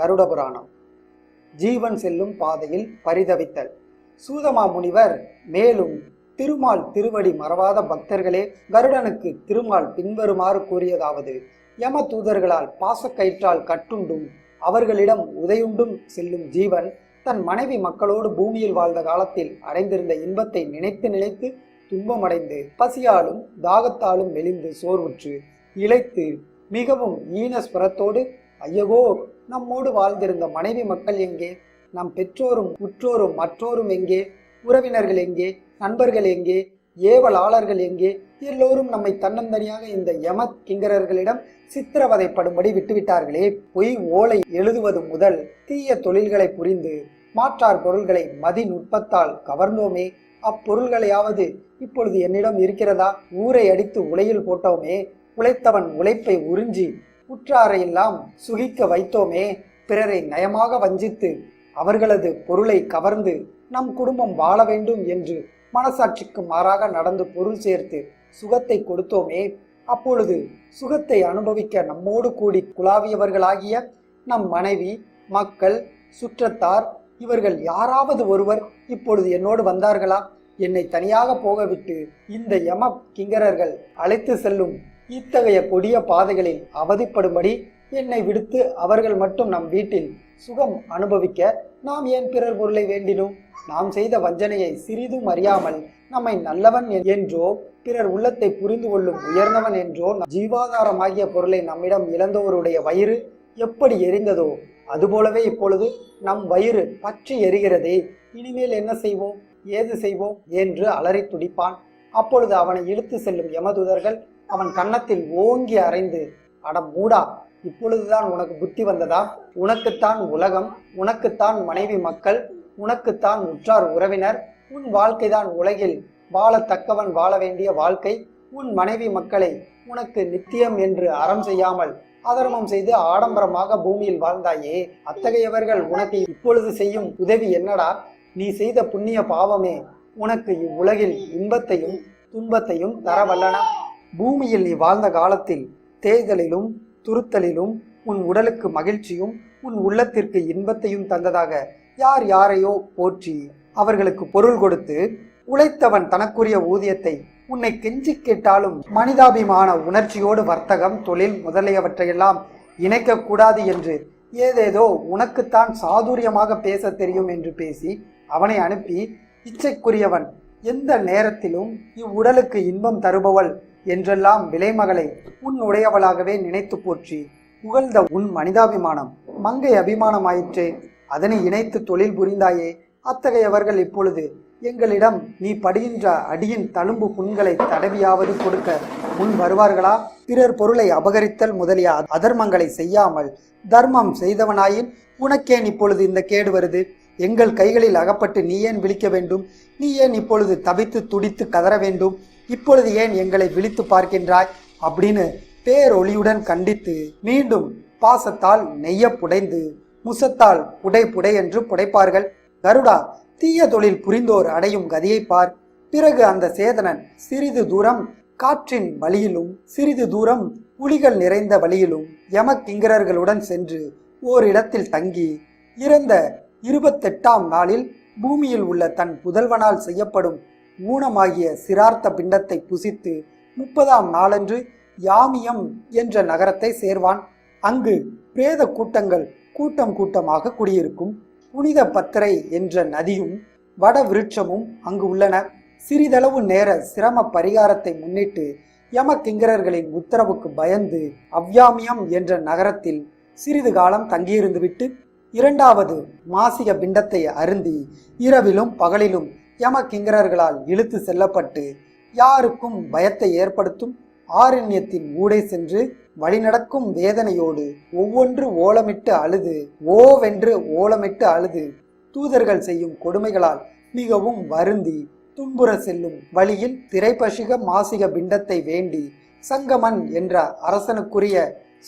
கருட புராணம் ஜீவன் செல்லும் பாதையில் பரிதவித்தல். சூதமா முனிவர் மேலும் திருமால் திருவடி மறவாத பக்தர்களே கருடனுக்கு திருமால் பின்வருமாறு கூறியதாவது யம தூதர்களால் பாசக்கயிற்றால் கட்டுண்டும் அவர்களிடம் உதையுண்டும் செல்லும் ஜீவன் தன் மனைவி மக்களோடு பூமியில் வாழ்ந்த காலத்தில் அடைந்திருந்த இன்பத்தை நினைத்து நினைத்து துன்பமடைந்து பசியாலும் தாகத்தாலும் மெலிந்து சோர்வுற்று இழைத்து மிகவும் ஈனஸ்வரத்தோடு ஐயகோ நம்மோடு வாழ்ந்திருந்த மனைவி மக்கள் எங்கே? நம் பெற்றோரும் உற்றோரும் மற்றோரும் எங்கே? உறவினர்கள் எங்கே? நண்பர்கள் எங்கே? ஏவலாளர்கள் எங்கே? எல்லோரும் நம்மை தன்னந்தனியாக இந்த யம கிங்கரர்களிடம் சித்திரவதைப்படும்படி விட்டுவிட்டார்களே. பொய் ஓலை எழுதுவது முதல் தீய தொழில்களை புரிந்து மாற்றார் பொருள்களை மதி நுட்பத்தால் கவர்ந்தோமே. அப்பொருள்களையாவது இப்பொழுது என்னிடம் இருக்கிறதா? ஊரை அடித்து உலையில் போட்டோமே. உழைத்தவன் உழைப்பை உறிஞ்சி உற்றாரையெல்லாம் சுகிக்க வைத்தோமே பிறரை நயமாக வஞ்சித்து அவர்களது பொருளை கவர்ந்து நம் குடும்பம் வாழ வேண்டும் என்று மனசாட்சிக்கு மாறாக நடந்து பொருள் சேர்த்து சுகத்தை கொடுத்தோமே அப்பொழுது சுகத்தை அனுபவிக்க நம்மோடு கூடி குழாவியவர்களாகிய நம் மனைவி மக்கள் சுற்றத்தார் இவர்கள் யாராவது ஒருவர் இப்பொழுது என்னோடு வந்தார்களா? என்னை தனியாக போகவிட்டு இந்த யம கிங்கரர்கள் அழைத்து செல்லும் இத்தகைய கொடிய பாதைகளில் அவதிப்படும்படி என்னை விடுத்து அவர்கள் மட்டும் நம் வீட்டில் சுகம் அனுபவிக்க நாம் ஏன் பிறர் பொருளை வேண்டினோம்? நாம் செய்த வஞ்சனையை சிறிதும் அறியாமல் நம்மை நல்லவன் என்றோ பிறர் உள்ளத்தை புரிந்து கொள்ளும் உயர்ந்தவன் என்றோ ஜீவாதாரமாகிய பொருளை நம்மிடம் இழந்தவருடைய வயிறு எப்படி எரிந்ததோ அதுபோலவே இப்பொழுது நம் வயிறு பற்றி எரிகிறதே இனிமேல் என்ன செய்வோம்? ஏது செய்வோம்? என்று அலறி துடிப்பான். அப்பொழுது அவனை இழுத்து செல்லும் யமதுதர்கள் அவன் கன்னத்தில் ஓங்கி அறைந்து அடம் மூடா இப்பொழுதுதான் உனக்கு புத்தி வந்ததா? உனக்குத்தான் உலகம் உனக்குத்தான் மனைவி மக்கள் உனக்குத்தான் உற்றார் உறவினர் உன் வாழ்க்கைதான் உலகில் வாழத்தக்கவன் வாழ வேண்டிய வாழ்க்கை. உன் மனைவி மக்களை உனக்கு நித்தியம் என்று அறம் செய்யாமல் அதர்மம் செய்து ஆடம்பரமாக பூமியில் வாழ்ந்தாயே அத்தகையவர்கள் உனக்கு இப்பொழுது செய்யும் உதவி என்னடா? நீ செய்த புண்ணிய பாவமே உனக்கு இவ்வுலகில் இன்பத்தையும் துன்பத்தையும் தரவல்லனா? பூமியில் நீ வாழ்ந்த காலத்தில் தேய்தலிலும் துருத்தலிலும் உன் உடலுக்கு மகிழ்ச்சியும் உன் உள்ளத்திற்கு இன்பத்தையும் தந்ததாக யார் யாரையோ போற்றி அவர்களுக்கு பொருள் கொடுத்து உழைத்தவன் தனக்குரிய ஊதியத்தை உன்னை கெஞ்சி கேட்டாலும் மனிதாபிமான உணர்ச்சியோடு வர்த்தகம் தொழில் முதலியவற்றையெல்லாம் இணைக்கக்கூடாது என்று ஏதேதோ உனக்குத்தான் சாதுரியமாக பேச தெரியும் என்று பேசி அவனை அனுப்பி இச்சைக்குரியவன் எந்த நேரத்திலும் இவ்வுடலுக்கு இன்பம் தருபவள் என்றெல்லாம் விலைமகளை உன் உடையவளாகவே நினைத்து போற்றி புகழ்ந்த உன் மனிதாபிமானம். மங்கை அபிமானமாயிற்றே அதனை இணைத்து தொழில் புரிந்தாயே. அத்தகையவர்கள் இப்பொழுது எங்களிடம் நீ படுகின்ற அடியின் தழும்பு புண்களை தடவியாவது கொடுக்க முன் வருவார்களா? பிறர் பொருளை அபகரித்தல் முதலிய அதர்மங்களை செய்யாமல் தர்மம் செய்தவனாயின் உனக்கேன் இப்பொழுது இந்த கேடு வருது? எங்கள் கைகளில் அகப்பட்டு நீ ஏன் விழிக்க வேண்டும்? நீ ஏன் இப்பொழுது தவித்து துடித்து கதற வேண்டும்? இப்பொழுது ஏன் எங்களை விழித்து பார்க்கின்றாய்? அப்படின்னு பேரொளியுடன் கண்டித்து மீண்டும் பாசத்தால் நெய்ய புடைந்து முசத்தால் புடை புடை என்று புடைப்பார்கள். கருடா தீய தொழில் புரிந்தோர் அடையும் கதியை பார். பிறகு அந்த சேதனன் சிறிது தூரம் காற்றின் வழியிலும் சிறிது தூரம் புலிகள் நிறைந்த வழியிலும் யமக்கிங்கரர்களுடன் சென்று ஓரிடத்தில் தங்கி இறந்த இருபத்தெட்டாம் நாளில் பூமியில் உள்ள தன் புதல்வனால் செய்யப்படும் ஊனமாகிய சிரார்த்த பிண்டத்தை புசித்து முப்பதாம் நாளன்று யாமியம் என்ற நகரத்தை சேர்வான். அங்கு பிரேத கூட்டங்கள் கூட்டம் கூட்டமாக குடியிருக்கும். புனித பத்திரை என்ற நதியும் வட விருட்சமும் அங்கு உள்ளன. சிறிதளவு நேர சிரம பரிகாரத்தை முன்னிட்டு யமகிங்கரர்களின் உத்தரவுக்கு பயந்து அவ்யாமியம் என்ற நகரத்தில் சிறிது காலம் தங்கியிருந்துவிட்டு இரண்டாவது மாசிக பிண்டத்தை அருந்தி இரவிலும் பகலிலும் யம கிங்கரர்களால் இழுத்து செல்லப்பட்டு யாருக்கும் பயத்தை ஏற்படுத்தும் ஆரண்யத்தின் ஊடே சென்று வழிநடக்கும் வேதனையோடு ஒவ்வொன்று ஓலமிட்டு அழுது ஓவென்று ஓலமிட்டு அழுது தூதர்கள் செய்யும் கொடுமைகளால் மிகவும் வருந்தி துன்புற செல்லும் வழியில் திரைப்பசிக மாசிக பிண்டத்தை வேண்டி சங்கமன் என்ற அரசனுக்குரிய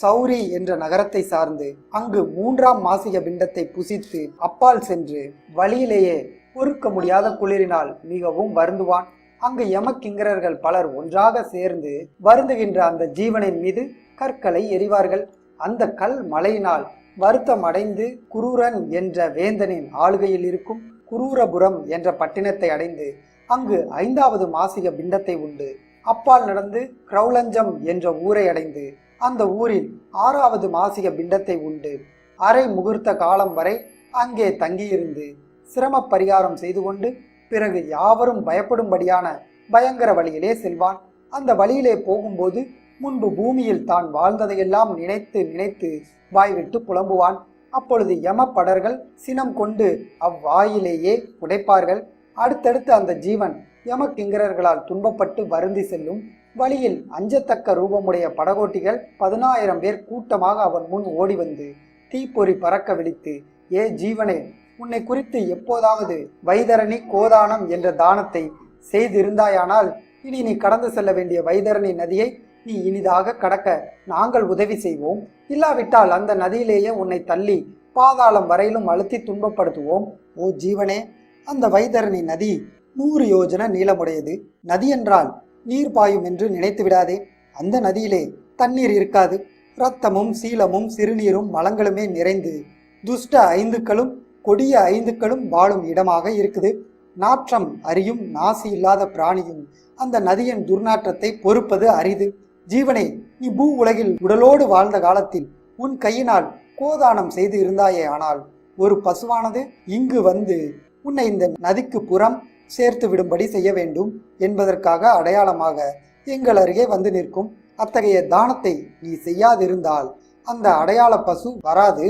சௌரி என்ற நகரத்தை சார்ந்து அங்கு மூன்றாம் மாசிக பிண்டத்தை புசித்து அப்பால் சென்று வழியிலேயே பொறுக்க முடியாத குளிரினால் மிகவும் வருந்துவான். அங்கு யமக்கிங்கரர்கள் பலர் ஒன்றாக சேர்ந்து வருந்துகின்ற அந்த ஜீவனின் மீது கற்களை எறிவார்கள். அந்த கல் மலையினால் வருத்தம் அடைந்து குரூரன் என்ற வேந்தனின் ஆளுகையில் இருக்கும் குரூரபுரம் என்ற பட்டினத்தை அடைந்து அங்கு ஐந்தாவது மாசிக பிண்டத்தை உண்டு. அப்பால் நடந்து கிரௌலஞ்சம் என்ற ஊரை அடைந்து அந்த ஊரில் ஆறாவது மாசிக பிண்டத்தை உண்டு. அரை முகூர்த்த காலம் வரை அங்கே தங்கியிருந்து சிரம பரிகாரம் செய்து கொண்டு பிறகு யாவரும் பயப்படும்படியான பயங்கர வழியிலே செல்வான். அந்த வழியிலே போகும்போது முன்பு பூமியில் தான் வாழ்ந்ததையெல்லாம் நினைத்து நினைத்து வாய்விட்டு புலம்புவான். அப்பொழுது யமப்படர்கள் சினம் கொண்டு அவ்வாயிலேயே உடைப்பார்கள் அடுத்தடுத்து அந்த ஜீவன் யமக்கிங்கரர்களால் துன்பப்பட்டு வருந்தி செல்லும் வழியில் அஞ்சத்தக்க ரூபமுடைய படகோட்டிகள் பதினாயிரம் பேர் கூட்டமாக அவன் முன் ஓடி வந்து தீப்பொறி பறக்க விழித்து ஏ ஜீவனே உன்னை குறித்து எப்போதாவது வைதரணி கோதானம் என்ற தானத்தை செய்திருந்தாயானால் இனி நீ கடந்து செல்ல வேண்டிய வைதரணி நதியை நீ இனிதாக கடக்க நாங்கள் உதவி செய்வோம். இல்லாவிட்டால் அந்த நதியிலேயே உன்னை தள்ளி பாதாளம் வரையிலும் அழுத்தி துன்பப்படுத்துவோம். ஓ ஜீவனே அந்த வைதரணி நதி நூறு யோஜன நீளமுடையது. நதி என்றால் நீர் பாயும் என்று நினைத்து விடாதே. அந்த நதியிலே தண்ணீர் இருக்காது. இரத்தமும் சீலமும் சிறுநீரும் மலங்களுமே நிறைந்து துஷ்ட ஐந்துக்களும் கொடிய ஐந்துக்களும் வாழும் இடமாக இருக்குது. நாற்றம் அறியும் நாசி இல்லாத பிராணியும் அந்த நதியின் துர்நாற்றத்தை பொறுப்பது அரிது. ஜீவனே நீ பூ உலகில் உடலோடு வாழ்ந்த காலத்தில் உன் கையினால் கோதானம் செய்து இருந்தாயே ஆனால் ஒரு பசுவானது இங்கு வந்து உன்னை இந்த நதிக்கு புறம் சேர்த்து விடும்படி செய்ய வேண்டும் என்பதற்காக அடையாளமாக எங்கள் அருகே வந்து நிற்கும் அத்தகைய தானத்தை நீ செய்யாதிருந்தால் அந்த அடையாள பசு வராது.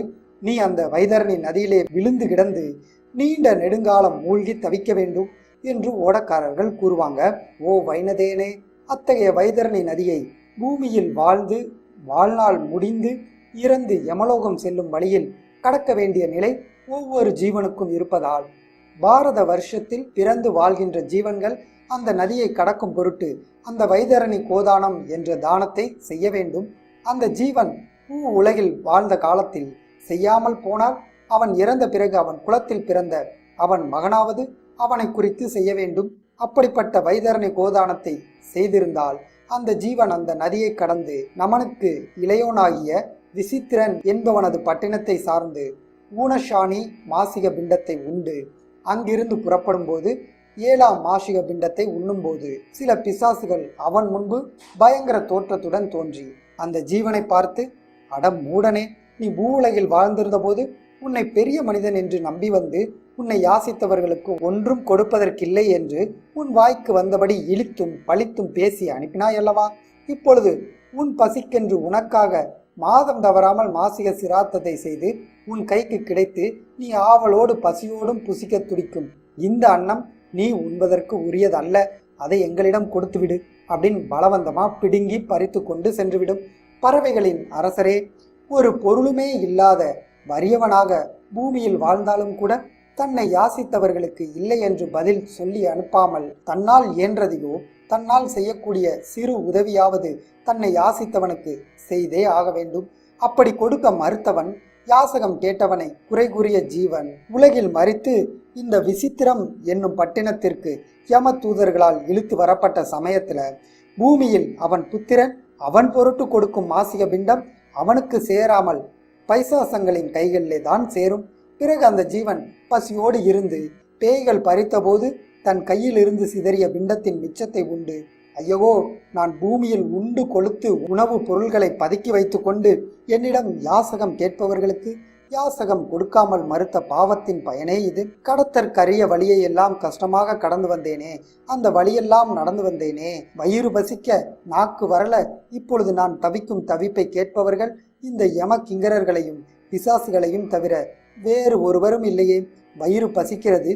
நீ அந்த வைதரணி நதியிலே விழுந்து கிடந்து நீண்ட நெடுங்காலம் மூழ்கி தவிக்க வேண்டும் என்று ஓடக்காரர்கள் கூறுவாங்க. ஓ வைனதேனே அத்தகைய வைதரணி நதியை பூமியில் வாழ்ந்து வாழ்நாள் முடிந்து இறந்து யமலோகம் செல்லும் வழியில் கடக்க வேண்டிய நிலை ஒவ்வொரு ஜீவனுக்கும் இருப்பதால் பாரத வருஷத்தில் பிறந்து வாழ்கின்ற ஜீவன்கள் அந்த நதியை கடக்கும் பொருட்டு அந்த வைதரணி கோதானம் என்ற தானத்தை செய்ய வேண்டும். அந்த ஜீவன் பூ உலகில் வாழ்ந்த காலத்தில் செய்யாமல் போனால் அவன் இறந்த பிறகு அவன் குலத்தில் பிறந்த அவன் மகனாவது அவனை குறித்து செய்ய வேண்டும். அப்படிப்பட்ட வைதரணி கோதானத்தை செய்திருந்தால் அந்த ஜீவன் அந்த நதியை கடந்து நமனுக்கு இளையோனாகிய விசித்திரன் என்பவனது பட்டினத்தை சார்ந்து ஊனஷானி மாசிக பிண்டத்தை உண்டு. அங்கிருந்து புறப்படும்போது ஏழாம் மாசிக பிண்டத்தை உண்ணும்போது சில பிசாசுகள் அவன் முன்பு பயங்கர தோற்றத்துடன் தோன்றி அந்த ஜீவனை பார்த்து அடம் மூடனே நீ பூவுலகில் வாழ்ந்திருந்த போது உன்னை பெரிய மனிதன் என்று நம்பி வந்து உன்னை யாசித்தவர்களுக்கு ஒன்றும் கொடுப்பதற்கில்லை என்று உன் வாய்க்கு வந்தபடி இழித்தும் பழித்தும் பேசி அனுப்பினாய் அல்லவா? இப்பொழுது உன் பசிக்கென்று உனக்காக மாதம் தவறாமல் மாசிக சிராத்தத்தை செய்து உன் கைக்கு கிடைத்து நீ ஆவலோடு பசியோடும் புசிக்க துடிக்கும். இந்த அன்னம் நீ உண்பதற்கு உரியதல்ல. அதை எங்களிடம் கொடுத்துவிடு அப்படின்னு பலவந்தமா பிடுங்கி பறித்து கொண்டு சென்றுவிடும். பறவைகளின் அரசரே ஒரு பொருளுமே இல்லாத வறியவனாக பூமியில் வாழ்ந்தாலும் கூட தன்னை யாசித்தவர்களுக்கு இல்லை என்று பதில் சொல்லி அனுப்பாமல் தன்னால் இயன்றதையோ தன்னால் செய்யக்கூடிய சிறு உதவியாவது தன்னை யாசித்தவனுக்கு செய்தே ஆக வேண்டும். அப்படி கொடுக்க மறுத்தவன் யாசகம் கேட்டவனை குறை கூறிய ஜீவன் உலகில் மறித்து இந்த விசித்திரம் என்னும் பட்டினத்திற்கு யம தூதர்களால் இழுத்து வரப்பட்ட சமயத்துல பூமியில் அவன் புத்திரன் அவன் பொருட்டு கொடுக்கும் மாசிக பிண்டம் அவனுக்கு சேராமல் பைசாசங்களின் கைகளிலே தான் சேரும். பிறகு அந்த ஜீவன் பசியோடு இருந்து பேய்கள் பறித்தபோது தன் கையிலிருந்து சிதறிய பிண்டத்தின் மிச்சத்தை உண்டு. ஐயவோ நான் பூமியில் உண்டு கொளுத்து உணவுப் பொருள்களை பதுக்கி வைத்துக்கொண்டு என்னிடம் யாசகம் கேட்பவர்களுக்கு யாசகம் கொடுக்காமல் மறுத்த பாவத்தின் பயனே இது. கடத்தற்கரிய வழியை எல்லாம் கஷ்டமாக கடந்து வந்தேனே அந்த வழியெல்லாம் நடந்து வந்தேனே. வயிறு பசிக்க நாக்கு வரல இப்பொழுது நான் தவிக்கும் தவிப்பை கேட்பவர்கள் இந்த யம கிங்கரர்களையும் பிசாசுகளையும் தவிர வேறு ஒருவரும் இல்லையே. வயிறு பசிக்கிறது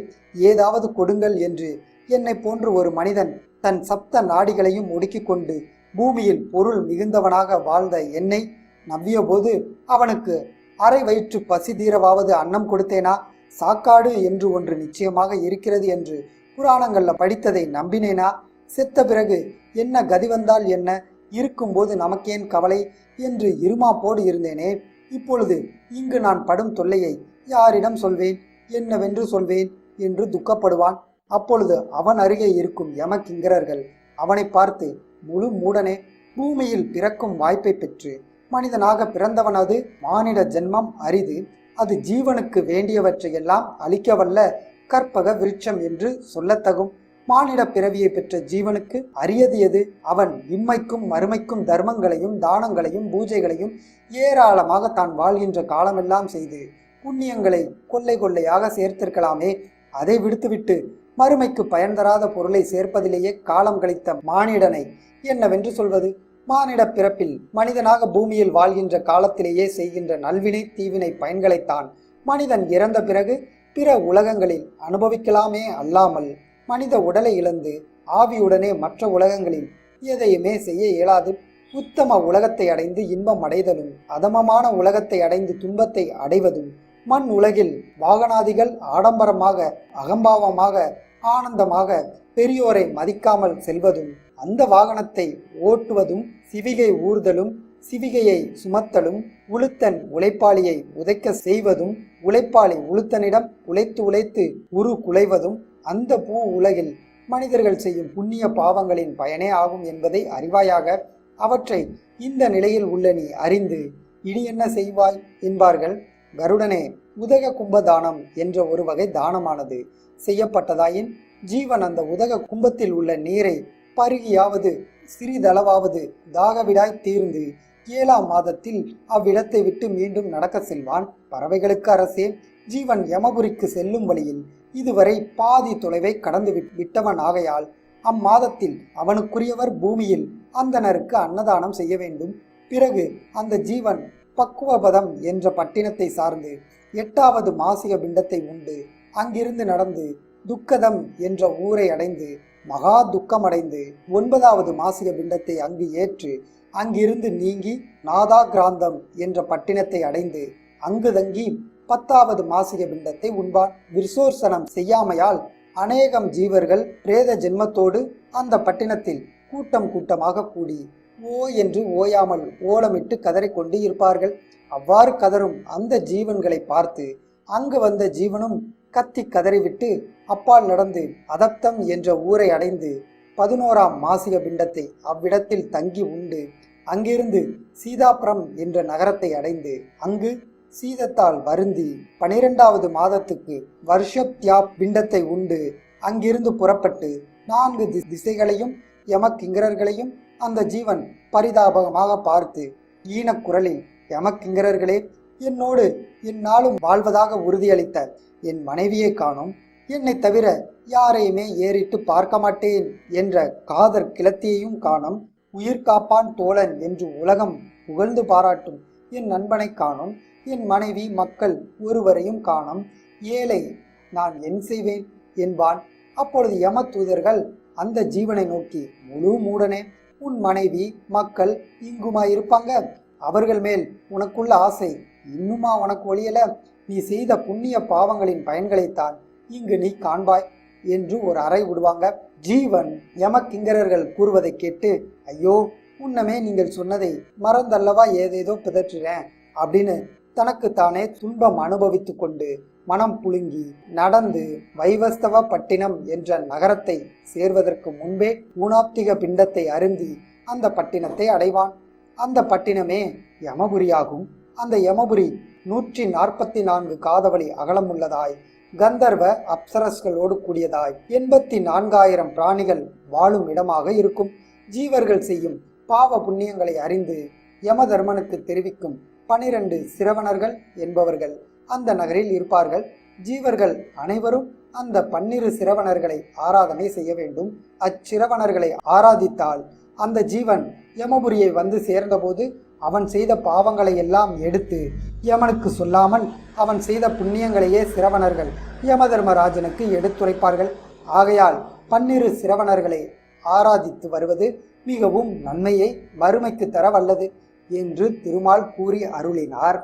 ஏதாவது கொடுங்கள் என்று என்னை போன்று ஒரு மனிதன் தன் சப்த நாடிகளையும் ஒடுக்கிக் கொண்டு பூமியில் பொருள் மிகுந்தவனாக வாழ்ந்த என்னை நம்பிய போது அவனுக்கு அரை வயிற்று பசி தீரவாவது அன்னம் கொடுத்தேனா? சாக்காடு என்று ஒன்று நிச்சயமாக இருக்கிறது என்று புராணங்களில் படித்ததை நம்பினேனா? செத்த பிறகு என்ன கதி வந்தால் என்ன? இருக்கும்போது நமக்கேன் கவலை என்று இருமாப்போடு இருந்தேனே. இப்பொழுது இங்கு நான் படும் தொல்லையை யாரிடம் சொல்வேன்? என்னவென்று சொல்வேன்? என்று துக்கப்படுவான். அப்பொழுது அவன் அருகே இருக்கும் யமகிங்கரர்கள் அவனை பார்த்து முழு மூடனே பூமியில் பிறக்கும் வாய்ப்பை பெற்று மனிதனாக பிறந்தவனது மானிட ஜென்மம் அரிது அது ஜீவனுக்கு வேண்டியவற்றையெல்லாம் அளிக்கவல்ல கற்பக விருட்சம் என்று சொல்லத்தகும். மானிட பிறவியை பெற்ற ஜீவனுக்கு அரியது எது? அவன் இம்மைக்கும் மறுமைக்கும் தர்மங்களையும் தானங்களையும் பூஜைகளையும் ஏராளமாக தான் வாழ்கின்ற காலமெல்லாம் செய்து புண்ணியங்களை கொள்ளை கொள்ளையாக சேர்த்திருக்கலாமே அதை விடுத்துவிட்டு மறுமைக்கு பயன் தராத பொருளை சேர்ப்பதிலேயே காலம் கழித்த மானிடனை என்னவென்று சொல்வது? மானிட பிறப்பில் மனிதனாக பூமியில் வாழ்கின்ற காலத்திலேயே செய்கின்ற நல்வினை தீவினை பயன்களைத்தான் மனிதன் இறந்த பிறகு பிற உலகங்களில் அனுபவிக்கலாமே அல்லாமல் மனித உடலை இழந்து ஆவியுடனே மற்ற உலகங்களில் எதையுமே செய்ய இயலாது. உத்தம உலகத்தை அடைந்து இன்பம் அடைதலும் அதமமான உலகத்தை அடைந்து துன்பத்தை அடைவதும் மண் உலகில் வாகனாதிகள் ஆடம்பரமாக அகம்பாவமாக ஆனந்தமாக பெரியோரை மதிக்காமல் செல்வதும் அந்த வாகனத்தை ஓட்டுவதும் சிவிகை ஊர்தலும் சிவிகையை சுமத்தலும் உளுத்தன் உழைப்பாளியை உதைக்க செய்வதும் உழைப்பாளி உளுத்தனிடம் உழைத்து உழைத்து உரு குலைவதும் அந்த பூ உலகில் மனிதர்கள் செய்யும் புண்ணிய பாவங்களின் பயனே ஆகும் என்பதை அறிவாயாக அவற்றை இந்த நிலையில் உள்ள நீ அறிந்து இனி என்ன செய்வாய்? என்பார்கள். கருடனே உதக கும்பதானம் என்ற ஒரு வகை தானமானது. செய்யப்பட்டதாயின் ஜீவன் அந்த உதக கும்பத்தில் உள்ள நீரை பருகியாவது சிறிதளவாவது தாகவிடாய் தீர்ந்து ஏழாம் மாதத்தில் அவ்விடத்தை விட்டு மீண்டும் நடக்க செல்வான். பறவைகளுக்கு அரசே ஜீவன் யமபுரிக்கு செல்லும் வழியில் இதுவரை பாதி தொலைவை கடந்து விட்- விட்டவன் ஆகையால் அம்மாதத்தில் அவனுக்குரியவர் பூமியில் அந்தனருக்கு அன்னதானம் செய்ய வேண்டும். பிறகு அந்த ஜீவன் பக்குவபதம் என்ற பட்டினத்தை சார்ந்து எட்டாவது மாசிக பிண்டத்தை உண்டு. அங்கிருந்து நடந்து துக்கதம் என்ற ஊரை அடைந்து மகா துக்கமடைந்து ஒன்பதாவது மாசிக பிண்டத்தை அங்கு ஏற்று அங்கிருந்து நீங்கி நாதாகிராந்தம் என்ற பட்டினத்தை அடைந்து அங்கு தங்கி பத்தாவது மாசிக பிண்டத்தை உண்பான் விர்சோர்சனம் செய்யாமையால் அநேகம் ஜீவர்கள் பிரேத ஜென்மத்தோடு அந்த பட்டினத்தில் கூட்டம் கூட்டமாக கூடி ஓ என்று ஓயாமல் ஓலமிட்டு கதறிக்கொண்டு இருப்பார்கள். அவ்வாறு கதறும் அந்த ஜீவன்களை பார்த்து அங்கு வந்த ஜீவனும் கத்தி கதறிவிட்டு அப்பால் நடந்து அதப்தம் என்ற ஊரை அடைந்து பதினோராம் மாசிக பிண்டத்தை அவ்விடத்தில் தங்கி உண்டு அங்கிருந்து சீதாபுரம் என்ற நகரத்தை அடைந்து அங்கு சீதத்தால் வருந்தி பனிரெண்டாவது மாதத்துக்கு வருஷத்யாப் பிண்டத்தை உண்டு அங்கிருந்து புறப்பட்டு நான்கு தி- திசைகளையும் யமக்கிங்கரர்களையும் அந்த ஜீவன் பரிதாபமாக பார்த்து ஈனக்குரலில் எமக்கிங்கரர்களே என்னோடு இந்நாளும் வாழ்வதாக உறுதியளித்த என் மனைவியை காணும். என்னை தவிர யாரையுமே ஏறிட்டு பார்க்க மாட்டேன் என்ற காதர் கிளத்தியையும் காணும். உயிர் காப்பான் தோழன் என்று உலகம் புகழ்ந்து பாராட்டும் என் நண்பனை காணும். என் மனைவி மக்கள் ஒருவரையும் காணும். ஏழை நான் என் செய்வேன் என்பான். அப்பொழுது யம தூதர்கள் அந்த ஜீவனை நோக்கி முழு மூடனே உன் மனைவி மக்கள் இங்குமா இருப்பாங்க அவர்கள் மேல் உனக்குள்ள ஆசை. இன்னுமா உனக்கு ஒளியல? நீ செய்த புண்ணிய பாவங்களின் பயன்களைத்தான் இங்கு நீ காண்பாய் என்று ஒரு அறை விடுவாங்க ஜீவன் யமக்கிங்கரர்கள் கூறுவதை கேட்டு ஐயோ முன்னமே நீங்கள் சொன்னதை மறந்தல்லவா? ஏதேதோ பிதற்றுறேன் அப்படின்னு தனக்கு தானே துன்பம் அனுபவித்து கொண்டு மனம் புழுங்கி நடந்து வைவஸ்தவ பட்டினம் என்ற நகரத்தை சேர்வதற்கு முன்பே ஊனாப்திக பிண்டத்தை அருந்தி அந்த பட்டினத்தை அடைவான். அந்த பட்டினமே யமபுரியாகும். அந்த யமபுரி நூற்றி நாற்பத்தி நான்கு காதவழி அகலமுள்ளதாய் கந்தர்வ அப்சரஸ்களோடு கூடியதாய் எண்பத்தி நான்காயிரம் பிராணிகள் வாழும் இடமாக இருக்கும். ஜீவர்கள் செய்யும் பாவ புண்ணியங்களை அறிந்து யமதர்மனுக்கு தெரிவிக்கும் பனிரெண்டு சிரவணர்கள் என்பவர்கள். அந்த நகரில் இருப்பார்கள். ஜீவர்கள் அனைவரும் அந்த பன்னிரு சிரவணர்களை ஆராதனை செய்ய வேண்டும். அச்சிரவணர்களை ஆராதித்தால் அந்த ஜீவன் யமபுரியை வந்து சேர்ந்தபோது அவன் செய்த பாவங்களை எல்லாம் எடுத்து யமனுக்கு சொல்லாமல் அவன் செய்த புண்ணியங்களையே சிரவணர்கள் யமதர்மராஜனுக்கு எடுத்துரைப்பார்கள். ஆகையால் பன்னிரு சிரவணர்களை ஆராதித்து வருவது மிகவும் நன்மையை மறுமைக்கு தர வல்லது என்று திருமால் கூறி அருளினார்.